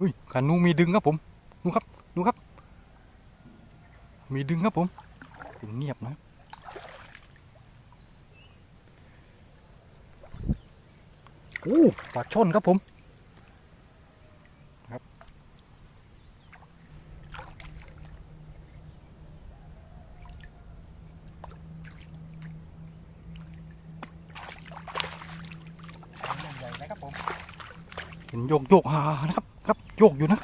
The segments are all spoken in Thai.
อุ้ยคันนูมีดึงครับผมนูครับนูครับ มีดึงครับผมถึงเงียบนะโอ้ปลาช่อนครับผมครับเห็นโยกโยกหานะครับ โยกอยู่นะ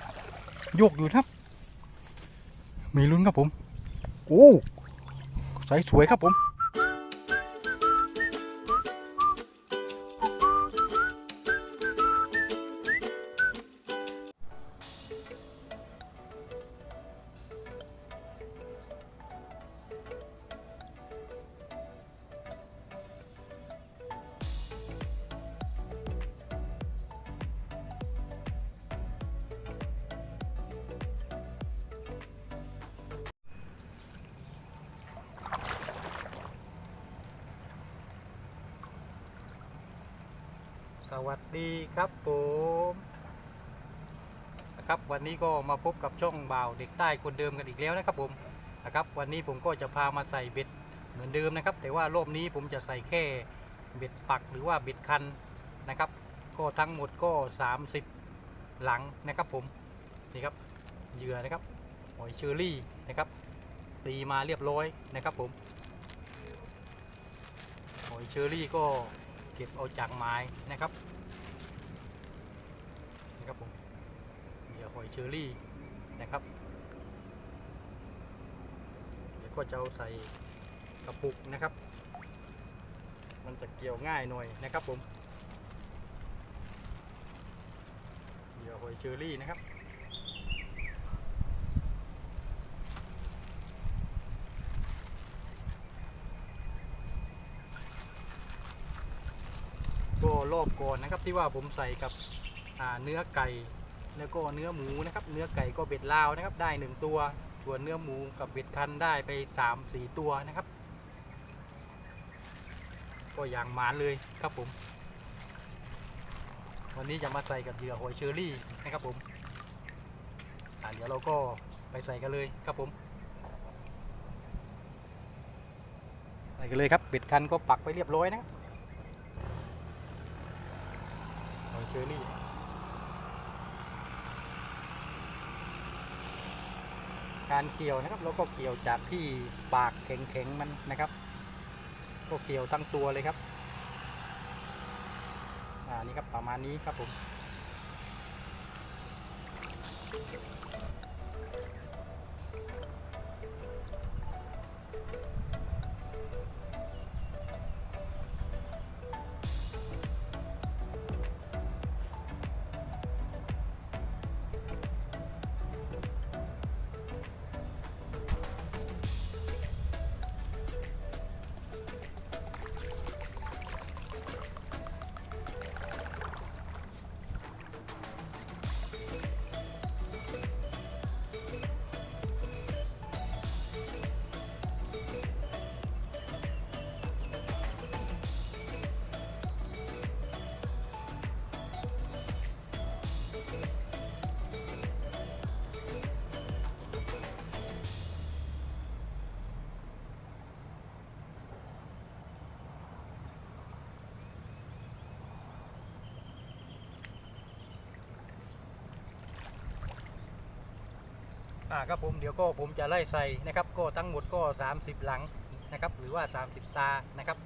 โยกอยู่ครับ มีลุ้นครับผม โอ้ใสสวยครับผม วัสดีครับผมนะครับวันนี้ก็มาพบกับช่องบ่าวเด็กใต้คนเดิมกันอีกแล้วนะครับผมนะครับวันนี้ผมก็จะพามาใส่เบ็ดเหมือนเดิมนะครับ แต่ว่ารอบนี้ผมจะใส่แค่เบ็ดปักหรือว่าเบ็ดคันนะครับ ก็ทั้งหมดก็ 30 หลังนะครับผมนี่ครับเหยื่อนะครับหอยเชอรี่นะครับตีมาเรียบร้อยนะครับผมหอยเชอรี่ก็เก็บเอาจากไม้นะครับนะครับผม เหยื่อหอยเชอรี่นะครับ เดี๋ยวก็จะเอาใส่กระปุกนะครับ มันจะเกี่ยวง่ายหน่อยนะครับผมเหยื่อหอยเชอรี่นะครับก็รอบก่อนนะครับที่ว่าผมใส่กับเนื้อไก่ แล้วก็เนื้อหมูนะครับ เนื้อไก่ก็เบ็ดลาวนะครับ ได้หนึ่งตัวส่วนเนื้อหมูกับเบ็ดคันได้ไปสามสี่ตัวนะครับ ก็อย่างหมานเลยครับผม วันนี้จะมาใส่กับเหยื่อหอยเชอรี่นะครับผมเดี๋ยวเราก็ไปใส่กันเลยครับผมใส่กันเลยครับเบ็ดคันก็ปักไปเรียบร้อยนะหอยเชอรี่ การเกี่ยวนะครับเราก็เกี่ยวจากที่ปากแข็งๆมันนะครับ ก็เกี่ยวทั้งตัวเลยครับอ่านี่ครับประมาณนี้ครับผม อ่าครับผมเดี๋ยวก็ผมจะไล่ใส่นะครับก็ทั้งหมดก็ 30 หลังนะครับหรือว่า 30 ตานะครับ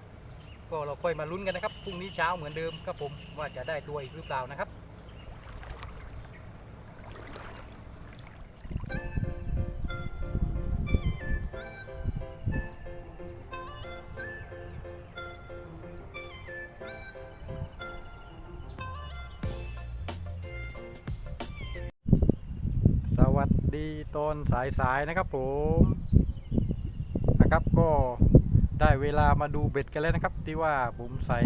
ก็เราค่อยมาลุ้นกันนะครับพรุ่งนี้เช้าเหมือนเดิมครับผมว่าจะได้ตัวอีกหรือเปล่านะครับ ตอนสายๆนะครับผมนะครับก็ได้เวลามาดูเบ็ดกันแล้วนะครับ ที่ว่าผมใส่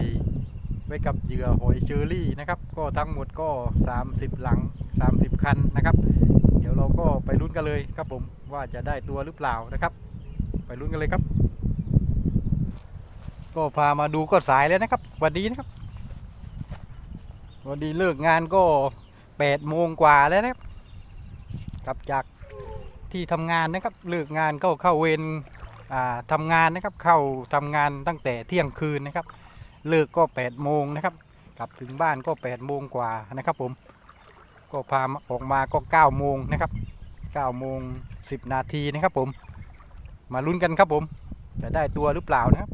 ไว้กับเหยื่อหอยเชอรี่นะครับ ก็ทั้งหมดก็ 30 หลัง 30 คันนะครับ เดี๋ยวเราก็ไปลุ้นกันเลยครับผมว่าจะได้ตัวหรือเปล่านะครับ ไปลุ้นกันเลยครับ ก็พามาดูก็สายแล้วนะครับสวัสดีนะครับสวัสดีเลิกงานก็แปดโมงกว่าแล้วนะครับกลับจาก ที่ทำงานนะครับเลิกงานก็เข้าเวรอ่าทำงานนะครับเข้าทำงานตั้งแต่เที่ยงคืนนะครับเลิกก็แปดโมงนะครับกลับถึงบ้านก็แปดโมงกว่านะครับผมก็พามออกมาก็เก้าโมงนะครับเก้าโมงสิบนาทีนะครับผมมาลุ้นกันครับผม จะได้ตัวหรือเปล่านะครับ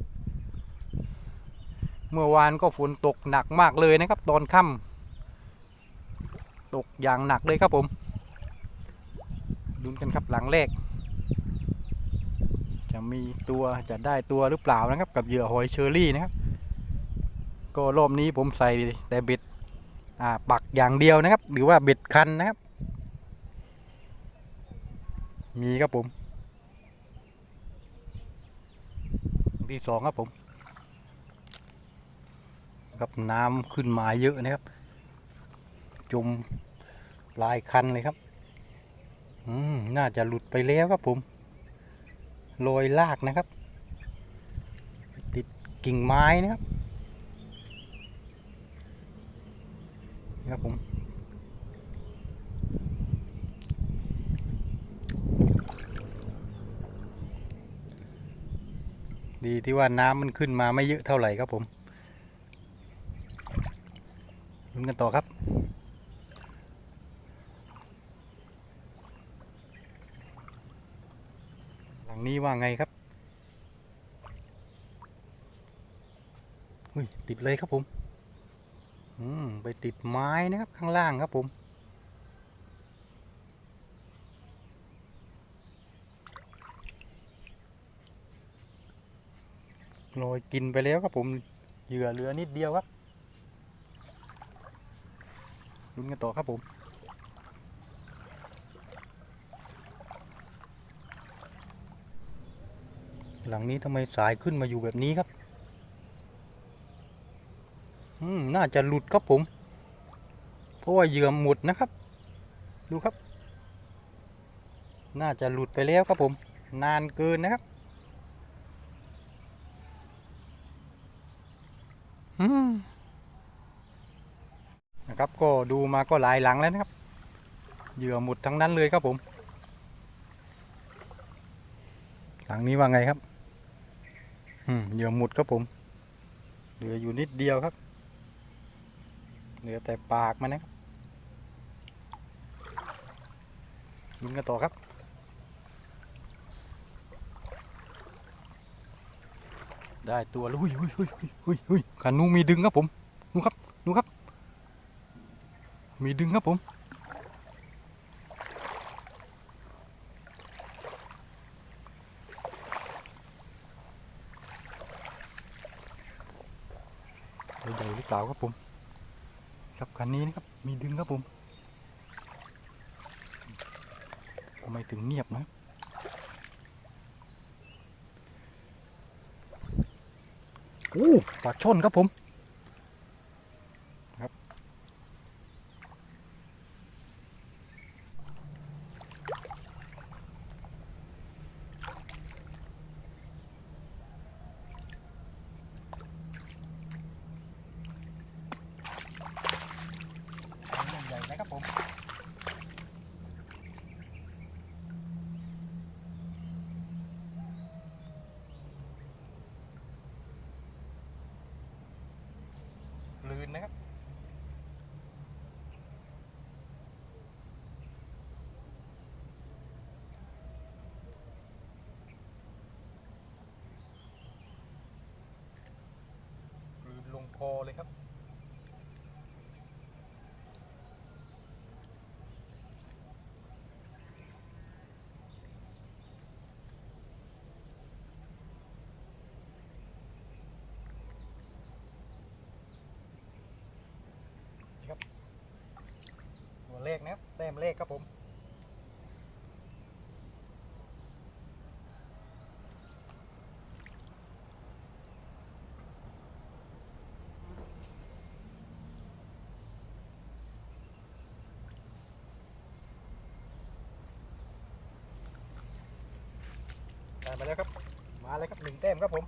เมื่อวานก็ฝนตกหนักมากเลยนะครับ ตอนค่ำตกอย่างหนักเลยครับผม ลุ้นกันครับหลังแรก จะมีตัวจะได้ตัวหรือเปล่านะครับ กับเหยื่อหอยเชอรี่นะครับ ก็รอบนี้ผมใส่แต่เบ็ดปักอย่างเดียวนะครับ หรือว่าเบ็ดคันนะครับ มีครับผมที่สองครับผมกับน้ำขึ้นมาเยอะนะครับ จมลายคันเลยครับ อืมน่าจะหลุดไปแล้วครับผมลอยลากนะครับ ติดกิ่งไม้นะครับนี่ครับผมดีที่ว่าน้ำมันขึ้นมาไม่เยอะเท่าไหร่ครับผมลุ้นกันต่อครับ หลั งนี้ว่าไงครับอุ้ยติดเลยครับผมอืมไปติดไม้นะครับข้างล่างครับผมโรยกินไปแล้วครับผมเหยื่อเหลือนิดเดียวครับลุ้นกันต่อครับผม หลังนี้ทำไมสายขึ้นมาอยู่แบบนี้ครับ อืม น่าจะหลุดครับผม เพราะว่าเหยื่อหมดนะครับ ดูครับ น่าจะหลุดไปแล้วครับผม นานเกินนะครับ อืม นะครับ ก็ดูมาก็หลายหลังแล้วนะครับ เหยื่อหมดทั้งนั้นเลยครับผมหลังนี้ว่าไงครับ เหยื่อหมดครับผม เหลืออยู่นิดเดียวครับ เหลือแต่ปากมันนะครับลุ้นกันต่อครับ ได้ตัวแล้วหุยหุยหุยหุยหุยขันนูมีดึงครับผม นูครับ นูครับ มีดึงครับผม ใหญ่หรือเปล่าครับผมครับคันนี้นะครับมีดึงครับผมทำไมถึงเงียบนะโอ้ปลาช่อนครับผม ครับ ใหญ่ๆ นะครับผมลืนนะครับลืนลงคอเลยครับ นะครับแต้มเลขครับผม ได้มาแล้วครับ มาเลยครับหนึ่งแต้มครับผม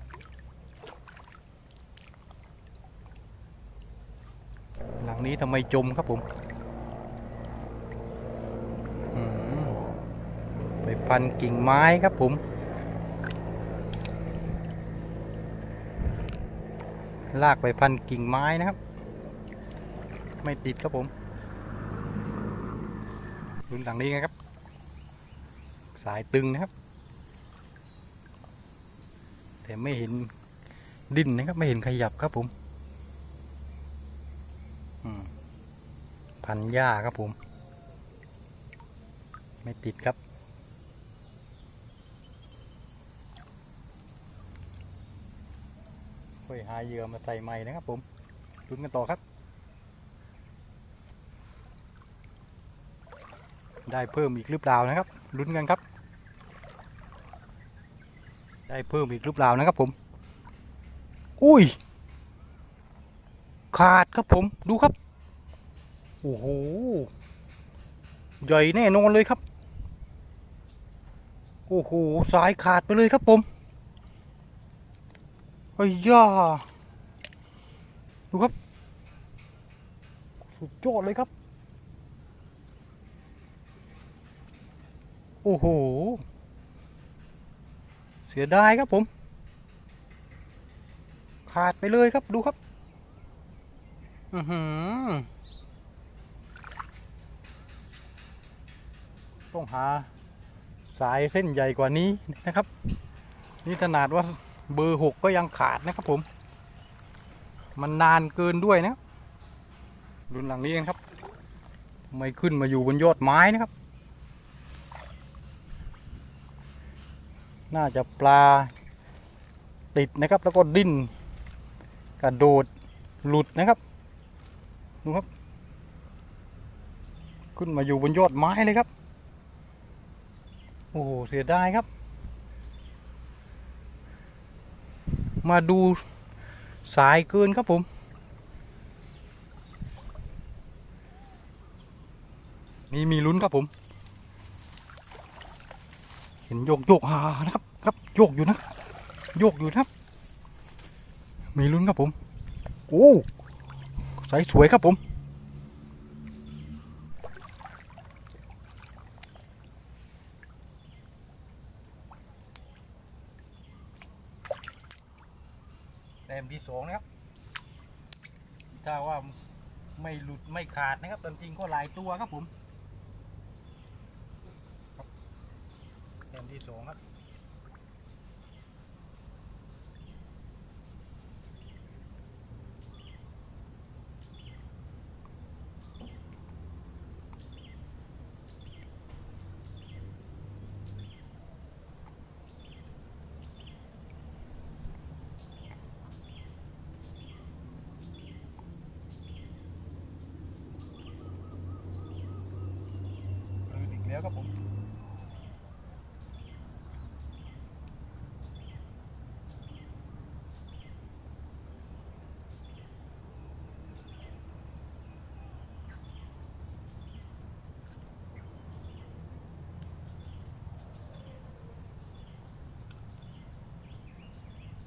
หลังนี้ทำไมจมครับผม พันกิ่งไม้ครับผม ลากไปพันกิ่งไม้นะครับ ไม่ติดครับผมรุ่นหลังนี้นะครับ สายตึงนะครับ แต่ไม่เห็นดิ้นนะครับ ไม่เห็นขยับครับผมพันหญ้าครับผม ไม่ติดครับ ค่อยหาเหยื่อมาใส่ใหม่นะครับผมลุ้นกันต่อครับ ได้เพิ่มอีกหรือเปล่านะครับลุ้นกันครับ ได้เพิ่มอีกหรือเปล่านะครับผม อุ้ย ขาดครับผมดูครับโอ้โหใหญ่แน่นอนเลยครับ โอ้โหสายขาดไปเลยครับผม อ้ย่าดูครับ สุดยอดเลยครับ โอ้โห เสียดายครับผม ขาดไปเลยครับดูครับ อือหือ ต้องหาสายเส้นใหญ่กว่านี้นะครับ นี่ขนาดว่า เบอร์หกก็ยังขาดนะครับผม มันนานเกินด้วยนะรุ่นหลังนี้กันครับ ไม่ขึ้นมาอยู่บนยอดไม้นะครับ น่าจะปลาติดนะครับ แล้วก็ดิ้นกระโดดหลุดนะครับดูครับ ขึ้นมาอยู่บนยอดไม้เลยครับ โอ้โห เสียดายครับ มาดูสายเกินครับผม นี่มีลุ้นครับผม เห็นโยกโยกหานะครับครับโยกอยู่นะ โยกอยู่นะครับ มีลุ้นครับผม โอ้สายสวยครับผม แต้มที่ สองนะครับ ถ้าว่าไม่หลุดไม่ขาดนะครับตามจริงก็หลายตัวครับผมแต้มที่สองครับ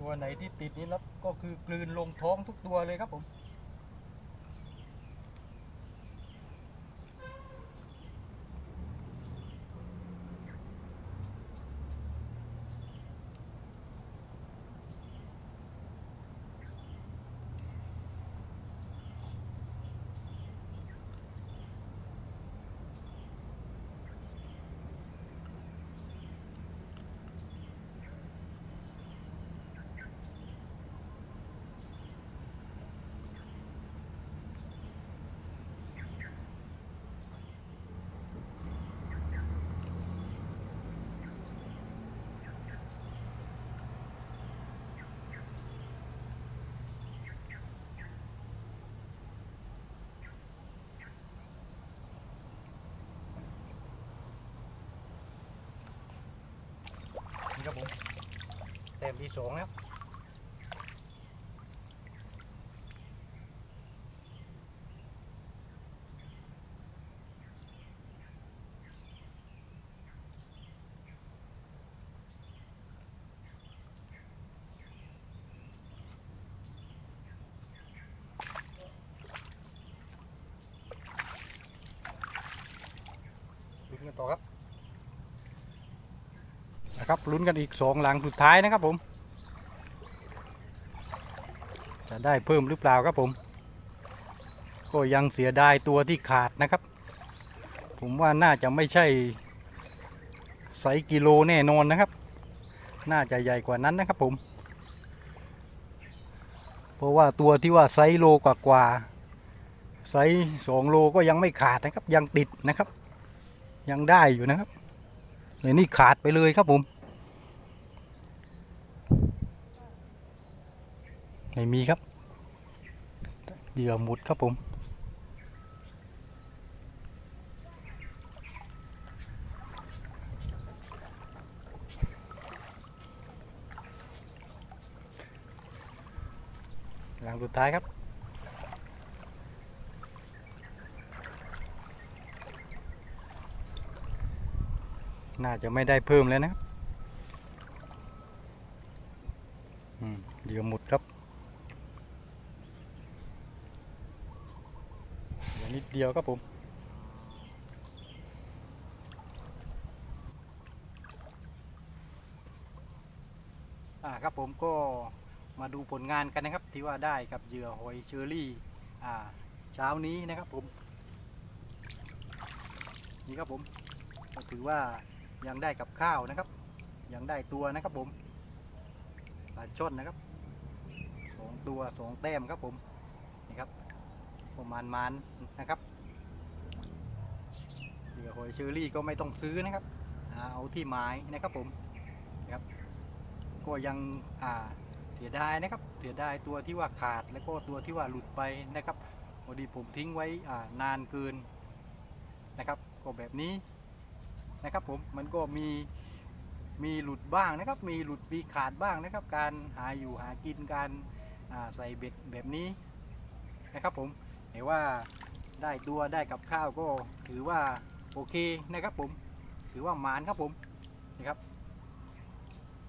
ตัวไหนที่ติดนี้แล้วก็คือกลืนลงท้องทุกตัวเลยครับผม ครับผมแต้มที่สองนะครับลุ้นกันต่อครับ นะครับลุ้นกันอีกสองหลังสุดท้ายนะครับผม จะได้เพิ่มหรือเปล่าครับผม ก็ยังเสียดายตัวที่ขาดนะครับ ผมว่าน่าจะไม่ใช่ไซกิโลแน่นอนนะครับ น่าจะใหญ่กว่านั้นนะครับผม เพราะว่าตัวที่ว่าไซโลกว่ากว่าๆไซสองโลก็ยังไม่ขาดนะครับ ยังติดนะครับ ยังได้อยู่นะครับในนี่ขาดไปเลยครับผม ไม่มีครับ เหยื่อหมุดครับผม หลังสุดท้ายครับน่าจะไม่ได้เพิ่มแล้วนะครับอืมเหยื่อหมุดครับเหลือ นิดเดียวครับผมอ่าครับผมก็มาดูผลงานกันนะครับ ที่ว่าได้กับเหยื่อหอยเชอรี่อ่าเช้านี้นะครับผม นี่ครับผมก็ถือว่ายังได้กับข้าวนะครับ ยังได้ตัวนะครับผมปลาช่อนนะครับสองตัวสองแต้มครับผมนี่ครับ ประมาณมันนะครับเหยื่อหอยเชอรี่ก็ไม่ต้องซื้อนะครับ เอาที่ไม้นะครับผมนะครับ ก็ยังเสียดายนะครับ เสียดายตัวที่ว่าขาดแล้วก็ตัวที่ว่าหลุดไปนะครับพอดีผมทิ้งไว้นานเกินนะครับ ก็แบบนี้นะครับผมมันก็มีมีหลุดบ้างนะครับ มีหลุดมีขาดบ้างนะครับ การหาอยู่หากินการใส่เบ็ดแบบนี้นะครับผม แต่ว่าได้ตัวได้กับข้าวก็ถือว่าโอเคนะครับผม ถือว่าหมานครับผมนะครับ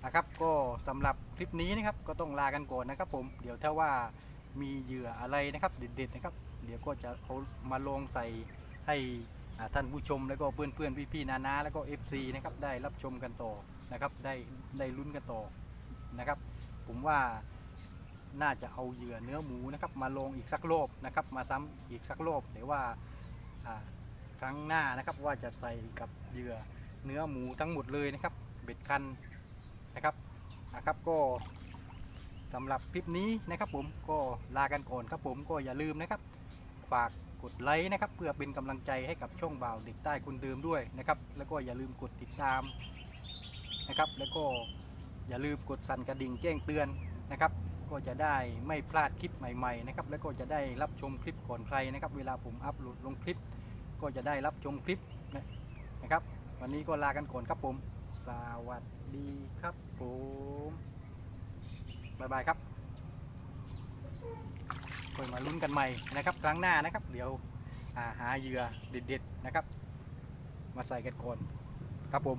นะครับก็สำหรับคลิปนี้นะครับก็ต้องลากันก่อนนะครับผมเดี๋ยวถ้าว่ามีเหยื่ออะไรนะครับเด็ดๆนะครับ เดี๋ยวก็จะเอามาลงใส่ให้ท่านผู้ชมแล้วก็เพื่อนๆพี่ๆนานาแล้วก็ FC นะครับได้รับชมกันต่อนะครับได้ได้ลุ้นกันต่อนะครับ ผมว่า น่าจะเอาเหยื่อเนื้อหมูนะครับมาลงอีกสักรอบนะครับมาซ้ำอีกสักรอบแต่ว่าอ่าครั้งหน้านะครับว่าจะใส่กับเหยื่อเนื้อหมูทั้งหมดเลยนะครับ เบ็ดคันนะครับนะครับก็สำหรับคลิปนี้นะครับ ผมก็ลากันก่อนครับผมก็อย่าลืมนะครับ ฝากกดไลค์นะครับ เพื่อเป็นกำลังใจให้กับช่องบ่าวเด็กใต้คนเดิมด้วยนะครับ แล้วก็อย่าลืมกดติดตามนะครับ แล้วก็อย่าลืมกดสั่นกระดิ่งแจ้งเตือนนะครับ ก็จะได้ไม่พลาดคลิปใหม่ๆนะครับแล้วก็จะได้รับชมคลิปก่อนใครนะครับ เวลาผมอัปโหลดลงคลิป ก็จะได้รับชมคลิปนะครับ วันนี้ก็ลากันก่อนครับผม สวัสดีครับผมบายบายครับค่อยมาลุ้นกันใหม่นะครับ ครั้งหน้านะครับ เดี๋ยวาหาเหยื่อเด็ดๆนะครับ มาใส่กันก่อนครับผม